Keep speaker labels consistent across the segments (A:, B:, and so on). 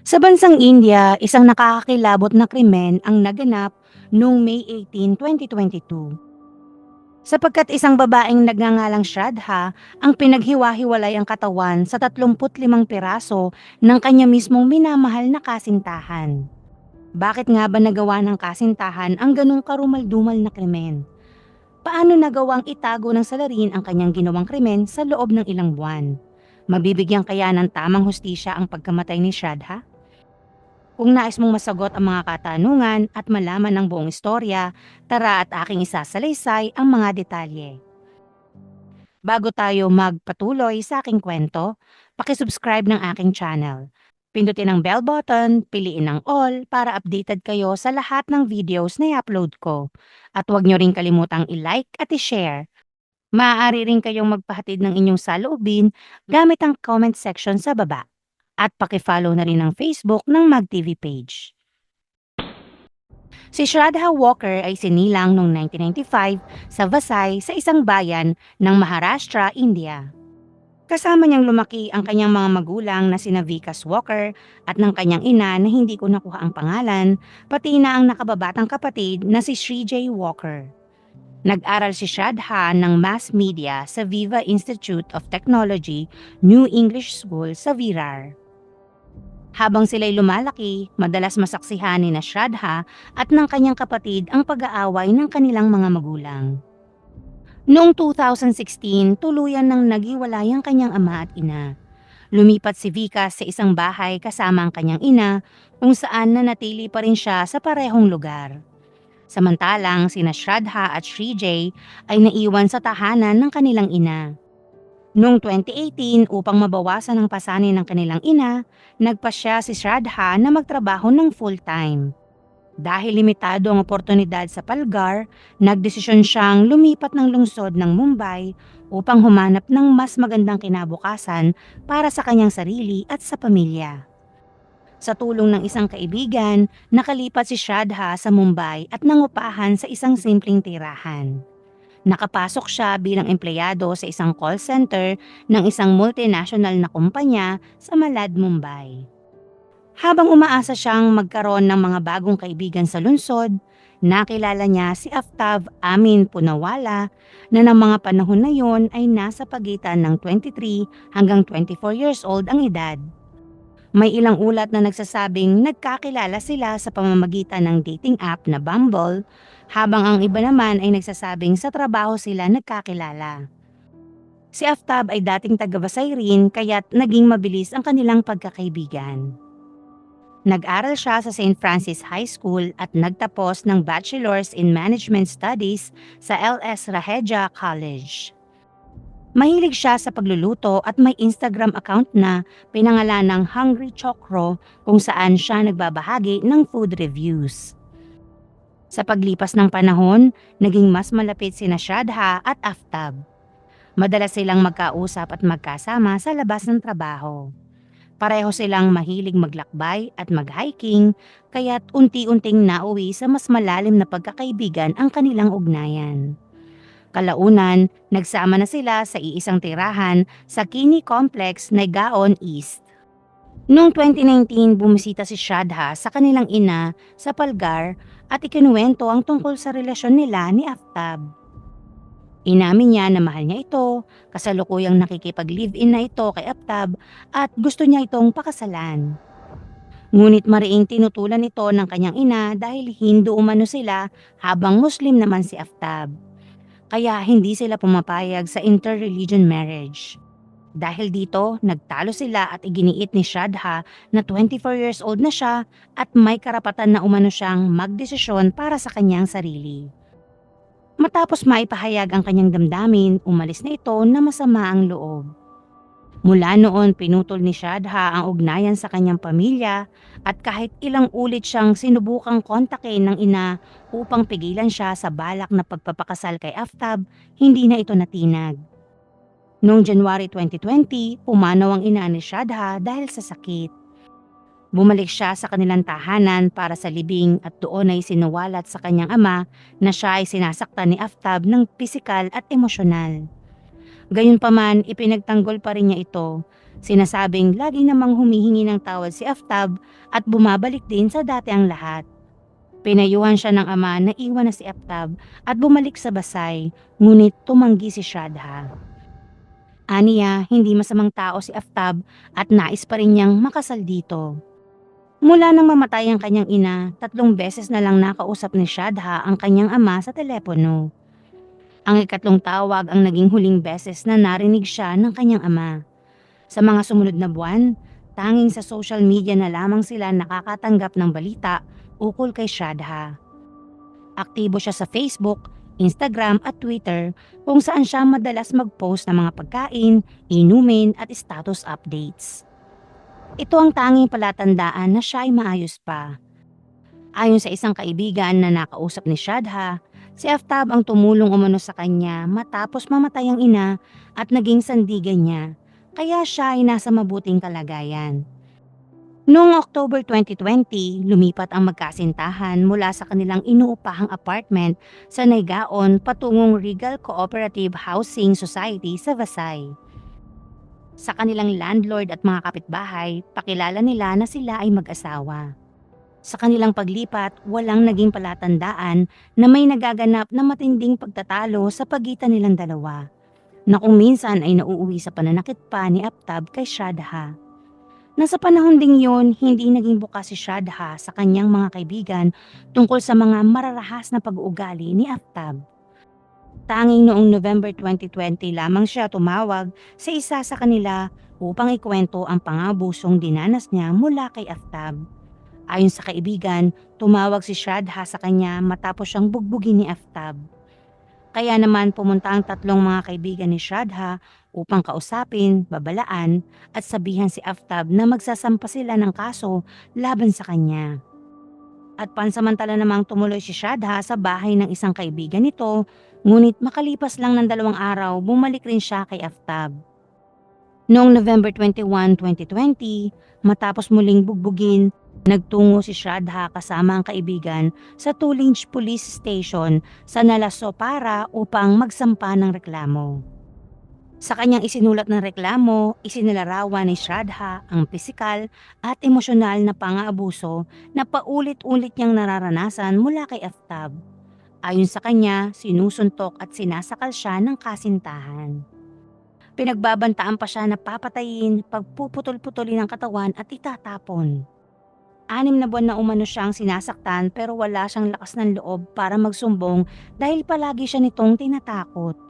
A: Sa bansang India, isang nakakakilabot na krimen ang naganap noong May 18, 2022. Sapagkat isang babaeng nagngangalang Shraddha ang pinaghiwa-hiwalay ang katawan sa 35 piraso ng kanya mismong minamahal na kasintahan. Bakit nga ba nagawa ng kasintahan ang ganong karumal-dumal na krimen? Paano nagawang itago ng salarin ang kanyang ginawang krimen sa loob ng ilang buwan? Mabibigyan kaya ng tamang hustisya ang pagkamatay ni Shraddha? Kung nais mong masagot ang mga katanungan at malaman ang buong istorya, tara at aking isasalaysay ang mga detalye. Bago tayo magpatuloy sa aking kwento, pakisubscribe ng aking channel. Pindutin ang bell button, piliin ang all para updated kayo sa lahat ng videos na i-upload ko. At huwag nyo rin kalimutang i-like at i-share. Maaari rin kayong magpahatid ng inyong saloobin gamit ang comment section sa baba at pakifollow na rin ang Facebook ng MagTV page. Si Shraddha Walker ay sinilang noong 1995 sa Vasai sa isang bayan ng Maharashtra, India. Kasama niyang lumaki ang kanyang mga magulang na sina Vikas Walker at ng kanyang ina na hindi ko nakuha ang pangalan, pati na ang nakababatang kapatid na si Sri J. Walker. Nag-aral si Shraddha ng Mass Media sa Viva Institute of Technology, New English School sa Virar. Habang sila'y lumalaki, madalas masaksihan ni na at ng kanyang kapatid ang pag-aaway ng kanilang mga magulang. Noong 2016, tuluyan nang nagiwalay ang kanyang ama at ina. Lumipat si Vika sa isang bahay kasama ang kanyang ina kung saan nanatili pa rin siya sa parehong lugar. Samantalang sina Shraddha at Srijay ay naiwan sa tahanan ng kanilang ina. Noong 2018, upang mabawasan ang pasanin ng kanilang ina, nagpasya si Shraddha na magtrabaho ng full-time. Dahil limitado ang oportunidad sa Palgar, nagdesisyon siyang lumipat ng lungsod ng Mumbai upang humanap ng mas magandang kinabukasan para sa kanyang sarili at sa pamilya. Sa tulong ng isang kaibigan, nakalipat si Shraddha sa Mumbai at nangupahan sa isang simpleng tirahan. Nakapasok siya bilang empleyado sa isang call center ng isang multinational na kumpanya sa Malad, Mumbai. Habang umaasa siyang magkaroon ng mga bagong kaibigan sa lungsod, nakilala niya si Aftab Amin Punawala na ng mga panahon na yon ay nasa pagitan ng 23 hanggang 24 years old ang edad. May ilang ulat na nagsasabing nagkakilala sila sa pamamagitan ng dating app na Bumble, habang ang iba naman ay nagsasabing sa trabaho sila nagkakilala. Si Aftab ay dating taga-Basay rin kaya't naging mabilis ang kanilang pagkakaibigan. Nag-aral siya sa St. Francis High School at nagtapos ng Bachelor's in Management Studies sa LS Raheja College. Mahilig siya sa pagluluto at may Instagram account na pinangalan ng Hungry Chokro kung saan siya nagbabahagi ng food reviews. Sa paglipas ng panahon, naging mas malapit sina Shraddha at Aftab. Madalas silang magkausap at magkasama sa labas ng trabaho. Pareho silang mahilig maglakbay at mag-hiking, kaya't unti-unting nauwi sa mas malalim na pagkakaibigan ang kanilang ugnayan. Kalaunan, nagsama na sila sa iisang tirahan sa Kini Complex, Nagaon East. Noong 2019, bumisita si Shraddha sa kanilang ina sa Palgar at ikinuwento ang tungkol sa relasyon nila ni Aftab. Inamin niya na mahal niya ito, kasalukuyang nakikipag-live-in na ito kay Aftab at gusto niya itong pakasalan. Ngunit mariing tinutulan ito ng kanyang ina dahil Hindu umano sila habang Muslim naman si Aftab. Kaya hindi sila pumapayag sa interreligion marriage. Dahil dito, nagtalo sila at iginiit ni Shraddha na 24 years old na siya at may karapatan na umano siyang magdesisyon para sa kanyang sarili. Matapos maipahayag ang kanyang damdamin, umalis na ito na masama ang loob. Mula noon, pinutol ni Shraddha ang ugnayan sa kanyang pamilya at kahit ilang ulit siyang sinubukang kontakin ng ina upang pigilan siya sa balak na pagpapakasal kay Aftab, hindi na ito natinag. Noong January 2020, pumanaw ang ina ni Shraddha dahil sa sakit. Bumalik siya sa kanilang tahanan para sa libing at doon ay sinuwalat sa kanyang ama na siya ay sinasaktan ni Aftab ng pisikal at emosyonal. Gayunpaman, ipinagtanggol pa rin niya ito Sinasabing lagi namang humihingi ng tawad si Aftab at bumabalik din sa dati ang lahat. Pinayuhan siya ng ama na iwan na si Aftab at bumalik sa Basay, ngunit tumanggi si Shradha. Aniya, hindi masamang tao si Aftab at nais pa rin niyang makasal dito. Mula nang mamatay ang kanyang ina, tatlong beses na lang nakausap ni Shadha ang kanyang ama sa telepono. Ang ikatlong tawag ang naging huling beses na narinig siya ng kanyang ama. Sa mga sumunod na buwan, tanging sa social media na lamang sila nakakatanggap ng balita ukol kay Shadha. Aktibo siya sa Facebook, Instagram at Twitter kung saan siya madalas mag-post ng mga pagkain, inumin at status updates. Ito ang tanging palatandaan na siya ay maayos pa. Ayon sa isang kaibigan na nakausap ni Shadha, si Aftab ang tumulong umano sa kanya matapos mamatay ang ina at naging sandigan niya, kaya siya ay nasa mabuting kalagayan. Noong October 2020, lumipat ang magkasintahan mula sa kanilang inuupahang apartment sa Naigaon patungong Regal Cooperative Housing Society sa Vasai. Sa kanilang landlord at mga kapitbahay, pakilala nila na sila ay mag-asawa. Sa kanilang paglipat, walang naging palatandaan na may nagaganap na matinding pagtatalo sa pagitan nilang dalawa, na kung minsan ay nauuwi sa pananakit pa ni Aptab kay Shadha. Nasa panahon ding yon, hindi naging bukas si Shadha sa kanyang mga kaibigan tungkol sa mga mararahas na pag-uugali ni Aptab. Tanging noong November 2020 lamang siya tumawag sa isa sa kanila upang ikwento ang pangabusong dinanas niya mula kay Aftab. Ayon sa kaibigan, tumawag si Shadha sa kanya matapos siyang bugbugin ni Aftab. Kaya naman pumunta ang tatlong mga kaibigan ni Shadha upang kausapin, babalaan at sabihan si Aftab na magsasampa sila ng kaso laban sa kanya. At pansamantala namang tumuloy si Shadha sa bahay ng isang kaibigan nito Ngunit makalipas lang ng dalawang araw, bumalik rin siya kay Aftab. Noong November 21, 2020, matapos muling bugbugin, nagtungo si Shradha kasama ang kaibigan sa Tulinge Police Station sa Nalaso para upang magsampa ng reklamo. Sa kanyang isinulat ng reklamo, isinilarawan ni Shradha ang pisikal at emosyonal na pang-aabuso na paulit-ulit niyang nararanasan mula kay Aftab Ayon sa kanya, sinusuntok at sinasakal siya ng kasintahan. Pinagbabantaan pa siya na papatayin, pagpuputol-putulin ng katawan at itatapon. Anim na buwan na umano siyang sinasaktan pero wala siyang lakas ng loob para magsumbong dahil palagi siya nitong tinatakot.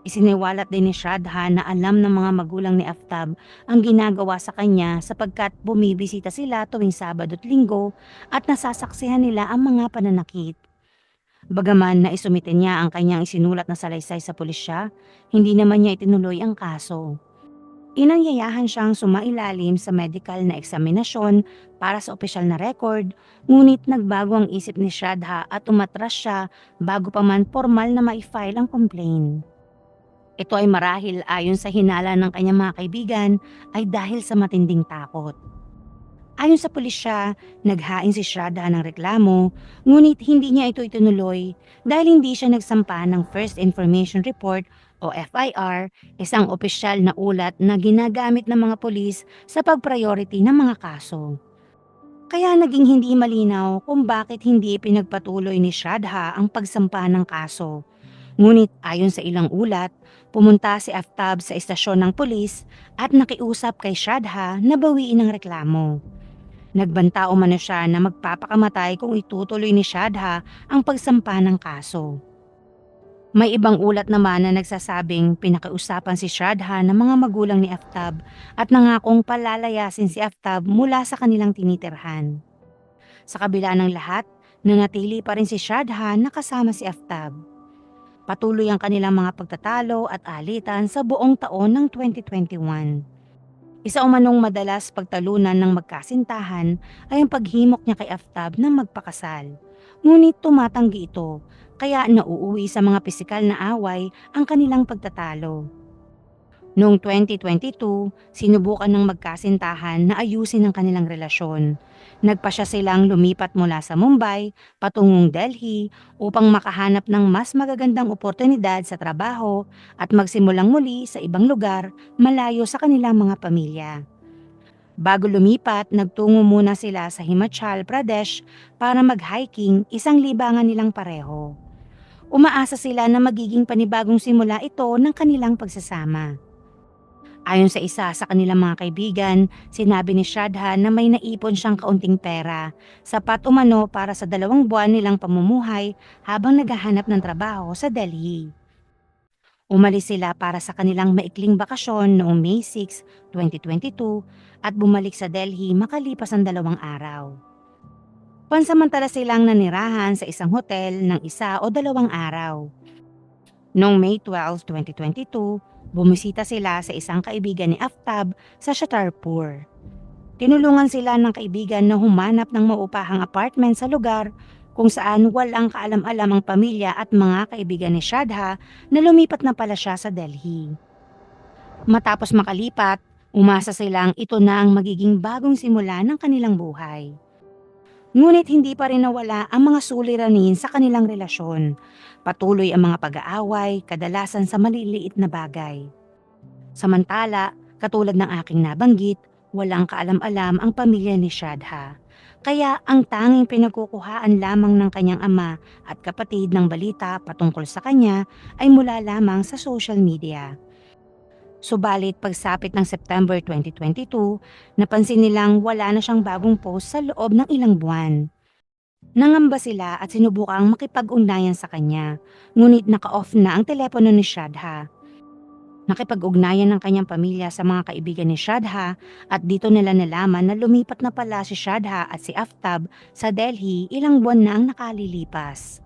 A: Isiniwalat din ni Shradha na alam ng mga magulang ni Aftab ang ginagawa sa kanya sapagkat bumibisita sila tuwing Sabado at Linggo at nasasaksihan nila ang mga pananakit. Bagaman na isumite niya ang kanyang isinulat na salaysay sa pulisya, hindi naman niya itinuloy ang kaso. Inangyayahan siyang sumailalim sa medical na eksaminasyon para sa opisyal na record, ngunit nagbago ang isip ni Shradha at umatras siya bago pa man formal na ma-file ang complaint. Ito ay marahil ayon sa hinala ng kanyang mga kaibigan ay dahil sa matinding takot. Ayon sa pulisya, naghain si Shraddha ng reklamo, ngunit hindi niya ito itunuloy dahil hindi siya nagsampa ng First Information Report o FIR, isang opisyal na ulat na ginagamit ng mga pulis sa pag-priority ng mga kaso. Kaya naging hindi malinaw kung bakit hindi pinagpatuloy ni Shraddha ang pagsampa ng kaso. Ngunit ayon sa ilang ulat, pumunta si Aftab sa istasyon ng pulis at nakiusap kay Shraddha na bawiin ang reklamo. Nagbanta umano siya na magpapakamatay kung itutuloy ni Shadha ang pagsampa ng kaso. May ibang ulat naman na nagsasabing pinakiusapan si Shradha ng mga magulang ni Aftab at nangakong palalayasin si Aftab mula sa kanilang tinitirhan. Sa kabila ng lahat, nanatili pa rin si Shradha na kasama si Aftab. Patuloy ang kanilang mga pagtatalo at alitan sa buong taon ng 2021. Isa umanong madalas pagtalunan ng magkasintahan ay ang paghimok niya kay Aftab na magpakasal. Ngunit tumatanggi ito, kaya nauuwi sa mga pisikal na away ang kanilang pagtatalo. Noong 2022, sinubukan ng magkasintahan na ayusin ang kanilang relasyon. Nagpasya silang lumipat mula sa Mumbai patungong Delhi upang makahanap ng mas magagandang oportunidad sa trabaho at magsimulang muli sa ibang lugar malayo sa kanilang mga pamilya. Bago lumipat, nagtungo muna sila sa Himachal Pradesh para mag-hiking isang libangan nilang pareho. Umaasa sila na magiging panibagong simula ito ng kanilang pagsasama. Ayon sa isa sa kanilang mga kaibigan, sinabi ni Shadha na may naipon siyang kaunting pera, sapat umano para sa dalawang buwan nilang pamumuhay habang naghahanap ng trabaho sa Delhi. Umalis sila para sa kanilang maikling bakasyon noong May 6, 2022 at bumalik sa Delhi makalipas ang dalawang araw. Pansamantala silang nanirahan sa isang hotel ng isa o dalawang araw. Noong May 12, 2022, bumisita sila sa isang kaibigan ni Aftab sa Shatarpur. Tinulungan sila ng kaibigan na humanap ng maupahang apartment sa lugar kung saan walang kaalam-alam ang pamilya at mga kaibigan ni Shadha na lumipat na pala siya sa Delhi. Matapos makalipat, umasa silang ito na ang magiging bagong simula ng kanilang buhay. Ngunit hindi pa rin nawala ang mga suliranin sa kanilang relasyon. Patuloy ang mga pag-aaway, kadalasan sa maliliit na bagay. Samantala, katulad ng aking nabanggit, walang kaalam-alam ang pamilya ni Shadha. Kaya ang tanging pinagkukuhaan lamang ng kanyang ama at kapatid ng balita patungkol sa kanya ay mula lamang sa social media. Subalit pagsapit ng September 2022, napansin nilang wala na siyang bagong post sa loob ng ilang buwan. Nangamba sila at sinubukang makipag-ugnayan sa kanya, ngunit naka-off na ang telepono ni Shadha. Nakipag-ugnayan ng kanyang pamilya sa mga kaibigan ni Shadha at dito nila nalaman na lumipat na pala si Shadha at si Aftab sa Delhi ilang buwan na ang nakalilipas.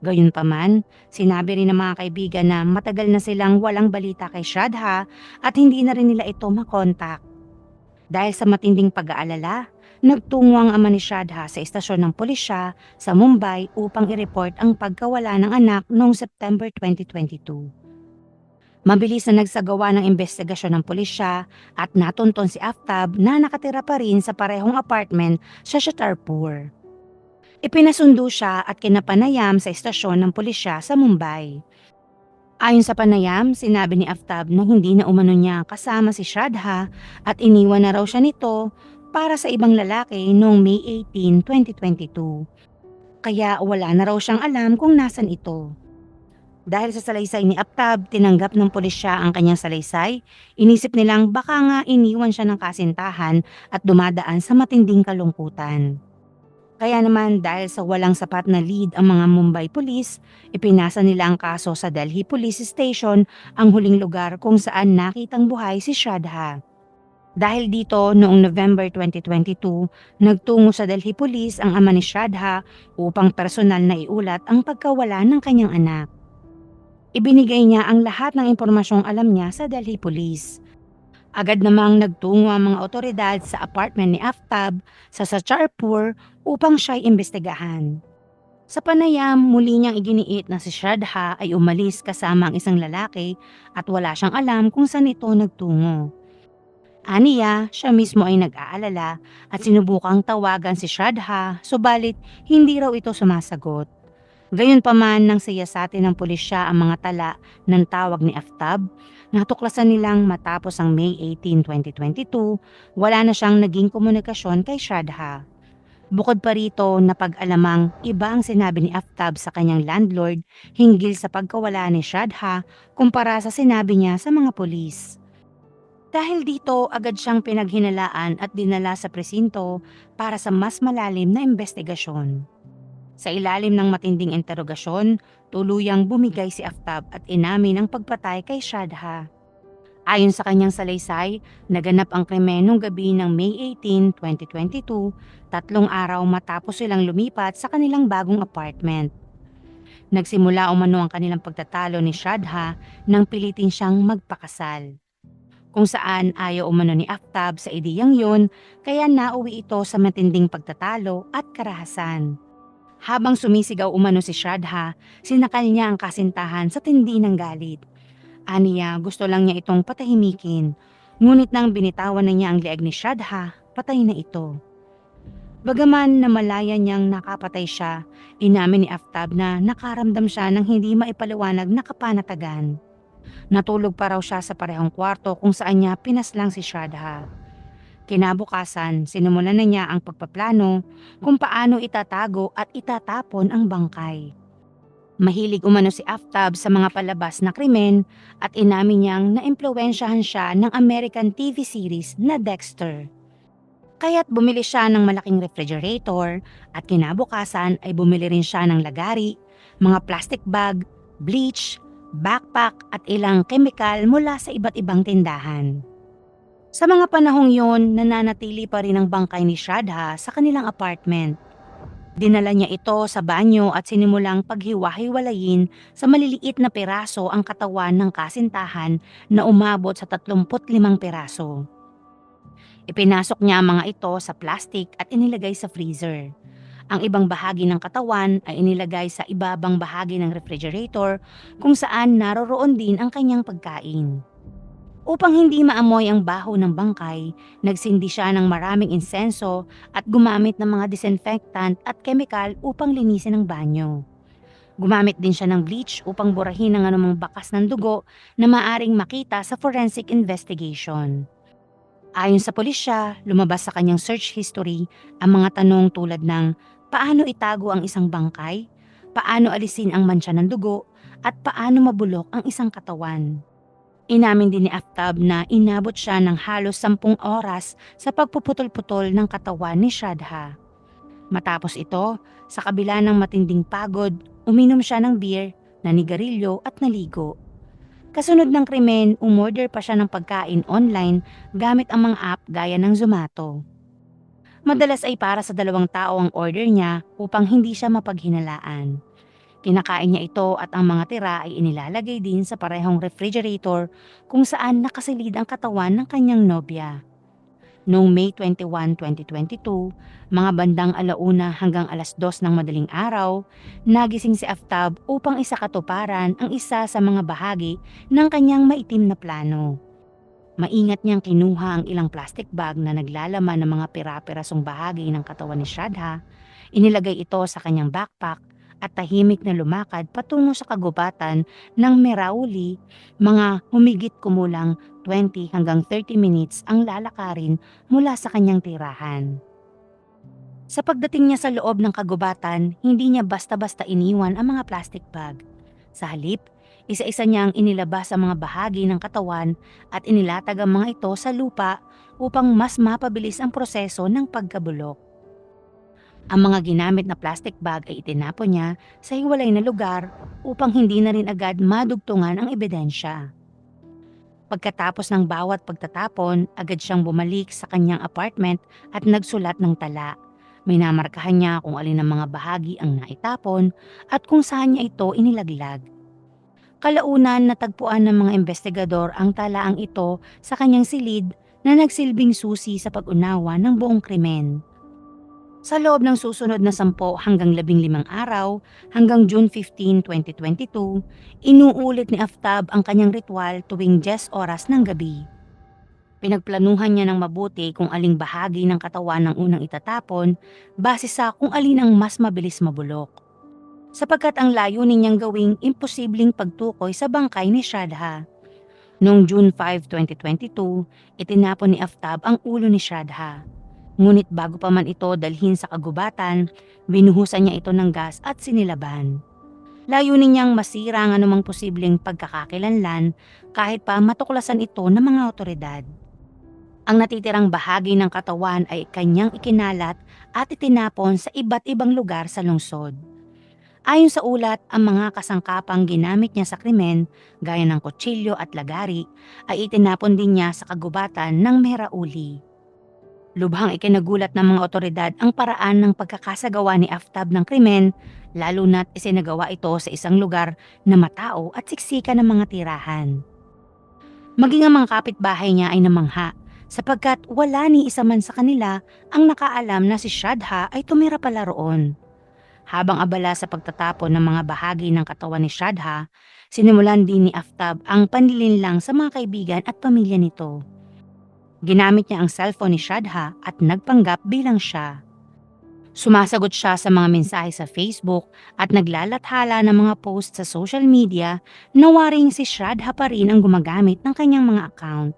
A: Gayunpaman, sinabi rin ng mga kaibigan na matagal na silang walang balita kay Shradha at hindi na rin nila ito makontak. Dahil sa matinding pag-aalala, nagtungo ang ama ni Shradha sa istasyon ng pulisya sa Mumbai upang i-report ang pagkawala ng anak noong September 2022. Mabilis na nagsagawa ng investigasyon ng pulisya at natunton si Aftab na nakatira pa rin sa parehong apartment sa Shatarpur. Ipinasundo siya at kinapanayam sa istasyon ng pulisya sa Mumbai. Ayon sa panayam, sinabi ni Aftab na hindi na umano niya kasama si Shradha at iniwan na raw siya nito para sa ibang lalaki noong May 18, 2022. Kaya wala na raw siyang alam kung nasan ito. Dahil sa salaysay ni Aftab, tinanggap ng pulisya ang kanyang salaysay, inisip nilang baka nga iniwan siya ng kasintahan at dumadaan sa matinding kalungkutan. Kaya naman dahil sa walang sapat na lead ang mga Mumbai Police, ipinasa nila ang kaso sa Delhi Police Station, ang huling lugar kung saan nakitang buhay si Shradha. Dahil dito, noong November 2022, nagtungo sa Delhi Police ang ama ni Shradha upang personal na iulat ang pagkawala ng kanyang anak. Ibinigay niya ang lahat ng impormasyong alam niya sa Delhi Police. Agad namang nagtungo ang mga otoridad sa apartment ni Aftab sa Sacharpur upang siya'y imbestigahan. Sa panayam, muli niyang iginiit na si Shradha ay umalis kasama ang isang lalaki at wala siyang alam kung saan ito nagtungo. Aniya, siya mismo ay nag-aalala at sinubukang tawagan si Shradha subalit hindi raw ito sumasagot. Gayunpaman nang siyasatin ng pulisya ang mga tala ng tawag ni Aftab, natuklasan nilang matapos ang May 18, 2022, wala na siyang naging komunikasyon kay Shradha. Bukod pa rito, napag-alamang iba ang sinabi ni Aftab sa kanyang landlord hinggil sa pagkawala ni Shradha kumpara sa sinabi niya sa mga polis. Dahil dito, agad siyang pinaghinalaan at dinala sa presinto para sa mas malalim na investigasyon. Sa ilalim ng matinding interogasyon, tuluyang bumigay si Aftab at inamin ang pagpatay kay Shadha. Ayon sa kanyang salaysay, naganap ang krimen noong gabi ng May 18, 2022, tatlong araw matapos silang lumipat sa kanilang bagong apartment. Nagsimula umano ang kanilang pagtatalo ni Shadha nang pilitin siyang magpakasal. Kung saan ayaw umano ni Aftab sa ideyang yon, kaya nauwi ito sa matinding pagtatalo at karahasan. Habang sumisigaw umano si Shradha, sinakal niya ang kasintahan sa tindi ng galit. Aniya, gusto lang niya itong patahimikin. Ngunit nang binitawan na niya ang leeg ni Shraddha, patay na ito. Bagaman na malaya niyang nakapatay siya, inamin ni Aftab na nakaramdam siya ng hindi maipaliwanag na kapanatagan. Natulog pa raw siya sa parehong kwarto kung saan niya pinaslang si Shraddha. Kinabukasan, sinimulan na niya ang pagpaplano kung paano itatago at itatapon ang bangkay. Mahilig umano si Aftab sa mga palabas na krimen at inamin niyang naimpluwensyahan siya ng American TV series na Dexter. Kaya't bumili siya ng malaking refrigerator at kinabukasan ay bumili rin siya ng lagari, mga plastic bag, bleach, backpack at ilang kemikal mula sa iba't ibang tindahan. Sa mga panahong yon, nananatili pa rin ang bangkay ni Shraddha sa kanilang apartment. Dinala niya ito sa banyo at sinimulang paghiwa-hiwalayin sa maliliit na peraso ang katawan ng kasintahan na umabot sa 35 peraso. Ipinasok niya ang mga ito sa plastic at inilagay sa freezer. Ang ibang bahagi ng katawan ay inilagay sa ibabang bahagi ng refrigerator kung saan naroroon din ang kanyang pagkain. Upang hindi maamoy ang baho ng bangkay, nagsindi siya ng maraming insenso at gumamit ng mga disinfectant at chemical upang linisin ang banyo. Gumamit din siya ng bleach upang burahin ang anumang bakas ng dugo na maaring makita sa forensic investigation. Ayon sa pulisya, lumabas sa kanyang search history ang mga tanong tulad ng paano itago ang isang bangkay, paano alisin ang mancha ng dugo, at paano mabulok ang isang katawan. Inamin din ni Aftab na inabot siya ng halos sampung oras sa pagpuputol-putol ng katawan ni Shraddha. Matapos ito, sa kabila ng matinding pagod, uminom siya ng beer, nanigarilyo at naligo. Kasunod ng krimen, umorder pa siya ng pagkain online gamit ang mga app gaya ng Zomato. Madalas ay para sa dalawang tao ang order niya upang hindi siya mapaghinalaan. Kinakain niya ito at ang mga tira ay inilalagay din sa parehong refrigerator kung saan nakasilid ang katawan ng kanyang nobya. Noong May 21, 2022, mga bandang alauna hanggang alas 2 ng madaling araw, nagising si Aftab upang isakatuparan ang isa sa mga bahagi ng kanyang maitim na plano. Maingat niyang kinuha ang ilang plastic bag na naglalaman ng mga pira-pirasong bahagi ng katawan ni Shraddha, inilagay ito sa kanyang backpack at tahimik na lumakad patungo sa kagubatan ng Merauli, mga humigit kumulang 20 hanggang 30 minutes ang lalakarin mula sa kanyang tirahan. Sa pagdating niya sa loob ng kagubatan, hindi niya basta-basta iniwan ang mga plastic bag. Sa halip, isa-isa niyang inilabas ang mga bahagi ng katawan at inilatag ang mga ito sa lupa upang mas mapabilis ang proseso ng pagkabulok. Ang mga ginamit na plastic bag ay itinapon niya sa hiwalay na lugar upang hindi na rin agad madugtungan ang ebidensya. Pagkatapos ng bawat pagtatapon, agad siyang bumalik sa kanyang apartment at nagsulat ng tala. May namarkahan niya kung alin ang mga bahagi ang naitapon at kung saan niya ito inilaglag. Kalaunan natagpuan ng mga investigador ang talaang ito sa kanyang silid na nagsilbing susi sa pag-unawa ng buong krimen. Sa loob ng susunod na 10 hanggang 15 araw, hanggang June 15, 2022, inuulit ni Aftab ang kanyang ritual tuwing 10 oras ng gabi. Pinagplanuhan niya ng mabuti kung aling bahagi ng katawan ng unang itatapon base sa kung alin ang mas mabilis mabulok. Sapagkat ang layunin niyang gawing imposibleng pagtukoy sa bangkay ni Shraddha. Noong June 5, 2022, itinapon ni Aftab ang ulo ni Shraddha. Ngunit bago pa man ito dalhin sa kagubatan, binuhusan niya ito ng gas at sinilaban. Layunin niyang masira ang anumang posibleng pagkakakilanlan kahit pa matuklasan ito ng mga otoridad. Ang natitirang bahagi ng katawan ay kanyang ikinalat at itinapon sa iba't ibang lugar sa lungsod. Ayon sa ulat, ang mga kasangkapang ginamit niya sa krimen, gaya ng kutsilyo at lagari, ay itinapon din niya sa kagubatan ng Merauli. Lubhang ikinagulat ng mga otoridad ang paraan ng pagkakasagawa ni Aftab ng krimen, lalo na't isinagawa ito sa isang lugar na matao at siksika ng mga tirahan. Maging ang mga kapitbahay niya ay namangha sapagkat wala ni isa man sa kanila ang nakaalam na si Shraddha ay tumira pala roon. Habang abala sa pagtatapon ng mga bahagi ng katawan ni Shraddha, sinimulan din ni Aftab ang panlilinlang sa mga kaibigan at pamilya nito. Ginamit niya ang cellphone ni Shraddha at nagpanggap bilang siya. Sumasagot siya sa mga mensahe sa Facebook at naglalathala ng mga post sa social media na waring si Shraddha pa rin ang gumagamit ng kanyang mga account.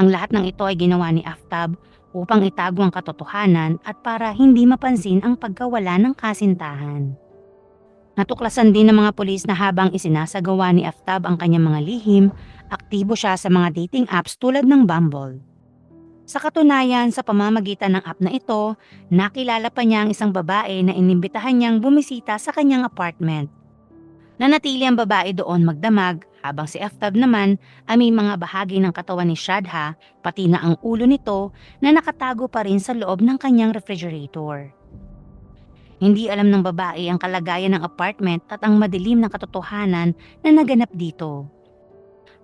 A: Ang lahat ng ito ay ginawa ni Aftab upang itago ang katotohanan at para hindi mapansin ang pagkawala ng kasintahan. Natuklasan din ng mga pulis na habang isinasagawa ni Aftab ang kanyang mga lihim, aktibo siya sa mga dating apps tulad ng Bumble. Sa katunayan, sa pamamagitan ng app na ito, nakilala pa niya ang isang babae na inimbitahan niyang bumisita sa kanyang apartment. Nanatili ang babae doon magdamag habang si Aftab naman ay may mga bahagi ng katawan ni Shadha pati na ang ulo nito na nakatago pa rin sa loob ng kanyang refrigerator. Hindi alam ng babae ang kalagayan ng apartment at ang madilim na katotohanan na naganap dito.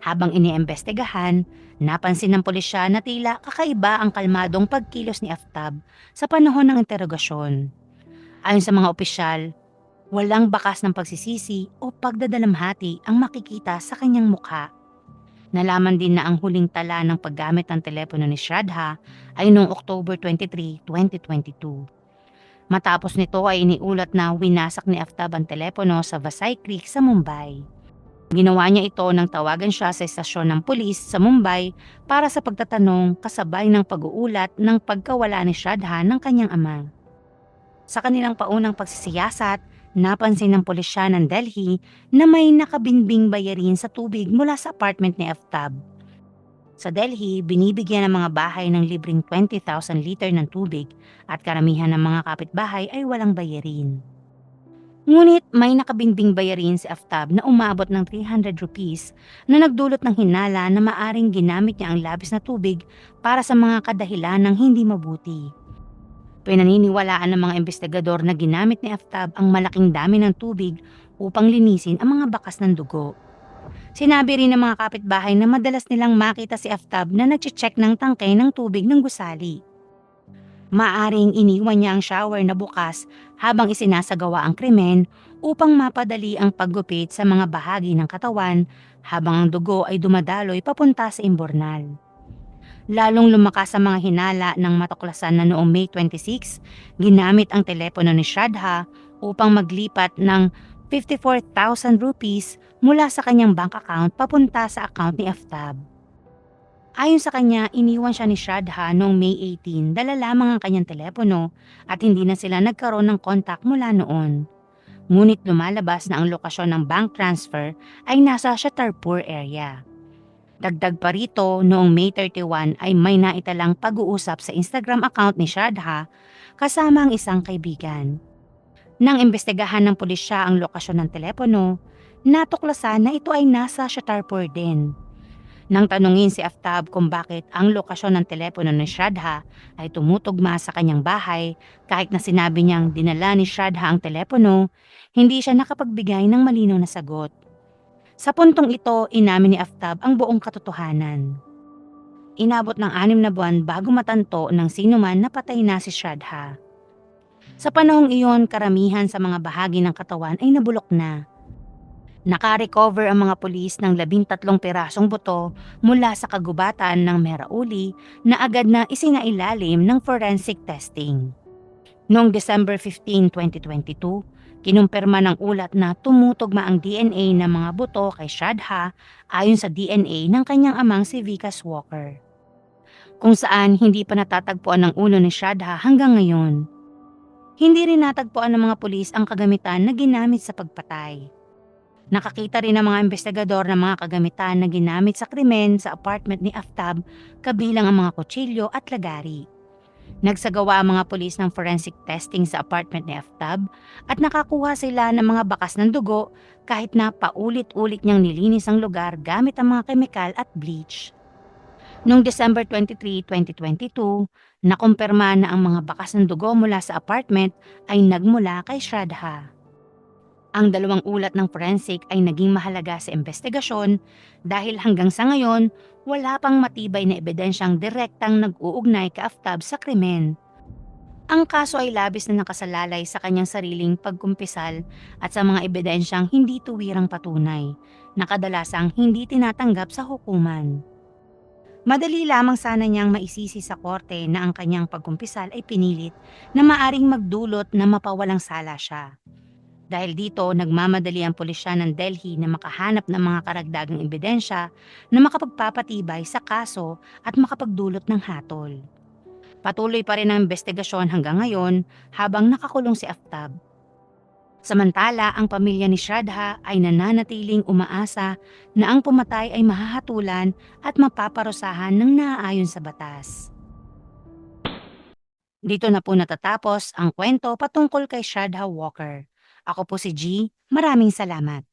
A: Habang iniimbestigahan, napansin ng pulisya na tila kakaiba ang kalmadong pagkilos ni Aftab sa panahon ng interogasyon. Ayon sa mga opisyal, walang bakas ng pagsisisi o pagdadalamhati ang makikita sa kanyang mukha. Nalaman din na ang huling tala ng paggamit ng telepono ni Shraddha ay noong October 23, 2022. Matapos nito ay iniulat na winasak ni Aftab ang telepono sa Vasai Creek sa Mumbai. Ginawa niya ito nang tawagan siya sa estasyon ng pulis sa Mumbai para sa pagtatanong kasabay ng pag-uulat ng pagkawala ni Shraddha ng kanyang ama. Sa kanilang paunang pagsisiyasat, napansin ng pulisya ng Delhi na may nakabinbing bayarin sa tubig mula sa apartment ni Aftab. Sa Delhi, binibigyan ng mga bahay ng libreng 20,000 liter ng tubig at karamihan ng mga kapitbahay ay walang bayarin. Ngunit may nakabingbing bayarin si Aftab na umabot ng 300 rupees na nagdulot ng hinala na maaring ginamit niya ang labis na tubig para sa mga kadahilan ng hindi mabuti. Pinaniniwalaan ng mga investigador na ginamit ni Aftab ang malaking dami ng tubig upang linisin ang mga bakas ng dugo. Sinabi rin ng mga kapitbahay na madalas nilang makita si Aftab na nag-check ng tangkay ng tubig ng gusali. Maaring iniwan niya ang shower na bukas habang isinasagawa ang krimen upang mapadali ang paggupit sa mga bahagi ng katawan habang ang dugo ay dumadaloy papunta sa imbornal. Lalong lumakas ang mga hinala ng matuklasan na noong May 26, ginamit ang telepono ni Shraddha upang maglipat ng 54,000 rupees mula sa kanyang bank account papunta sa account ni Aftab. Ayon sa kanya, iniwan siya ni Shraddha noong May 18, dala lamang ang kanyang telepono at hindi na sila nagkaroon ng kontak mula noon. Ngunit lumalabas na ang lokasyon ng bank transfer ay nasa Shatarpur area. Dagdag pa rito, noong May 31 ay may naitalang pag-uusap sa Instagram account ni Shraddha kasama ang isang kaibigan. Nang imbestigahan ng pulisya ang lokasyon ng telepono, natuklasan na ito ay nasa Shatarpur din. Nang tanungin si Aftab kung bakit ang lokasyon ng telepono ni Shraddha ay tumutugma sa kanyang bahay kahit na sinabi niyang dinala ni Shraddha ang telepono, hindi siya nakapagbigay ng malinaw na sagot. Sa puntong ito, inamin ni Aftab ang buong katotohanan. Inabot ng anim na buwan bago matanto ng sino man na patay na si Shraddha. Sa panahong iyon, karamihan sa mga bahagi ng katawan ay nabulok na Nakarecover ang mga pulis ng labintatlong pirasong buto mula sa kagubatan ng Merauli na agad na isinailalim ng forensic testing. Noong December 15, 2022, kinumpirma ng ulat na tumutugma ang DNA ng mga buto kay Shadha ayon sa DNA ng kanyang amang si Vikas Walker. Kung saan hindi pa natatagpuan ng ulo ni Shadha hanggang ngayon. Hindi rin natagpuan ng mga pulis ang kagamitan na ginamit sa pagpatay. Nakakita rin ng mga investigador ng mga kagamitan na ginamit sa krimen sa apartment ni Aftab kabilang ang mga kutsilyo at lagari. Nagsagawa ang mga pulis ng forensic testing sa apartment ni Aftab at nakakuha sila ng mga bakas ng dugo kahit na paulit-ulit niyang nilinis ang lugar gamit ang mga kemikal at bleach. Noong December 23, 2022, nakumpirma na ang mga bakas ng dugo mula sa apartment ay nagmula kay Shraddha. Ang dalawang ulat ng forensic ay naging mahalaga sa investigasyon dahil hanggang sa ngayon wala pang matibay na ebidensyang direktang nag-uugnay ka Aftab sa krimen. Ang kaso ay labis na nakasalalay sa kanyang sariling pagkumpisal at sa mga ebidensyang hindi tuwirang patunay na kadalasang hindi tinatanggap sa hukuman. Madali lamang sana niyang maisisi sa korte na ang kanyang pagkumpisal ay pinilit na maaring magdulot na mapawalang sala siya. Dahil dito, nagmamadali ang pulisya ng Delhi na makahanap ng mga karagdagang ebidensya na makapagpapatibay sa kaso at makapagdulot ng hatol. Patuloy pa rin ang investigasyon hanggang ngayon habang nakakulong si Aftab. Samantala, ang pamilya ni Shraddha ay nananatiling umaasa na ang pumatay ay mahahatulan at mapaparusahan ng naaayon sa batas. Dito na po natatapos ang kwento patungkol kay Shraddha Walker. Ako po si G. Maraming salamat.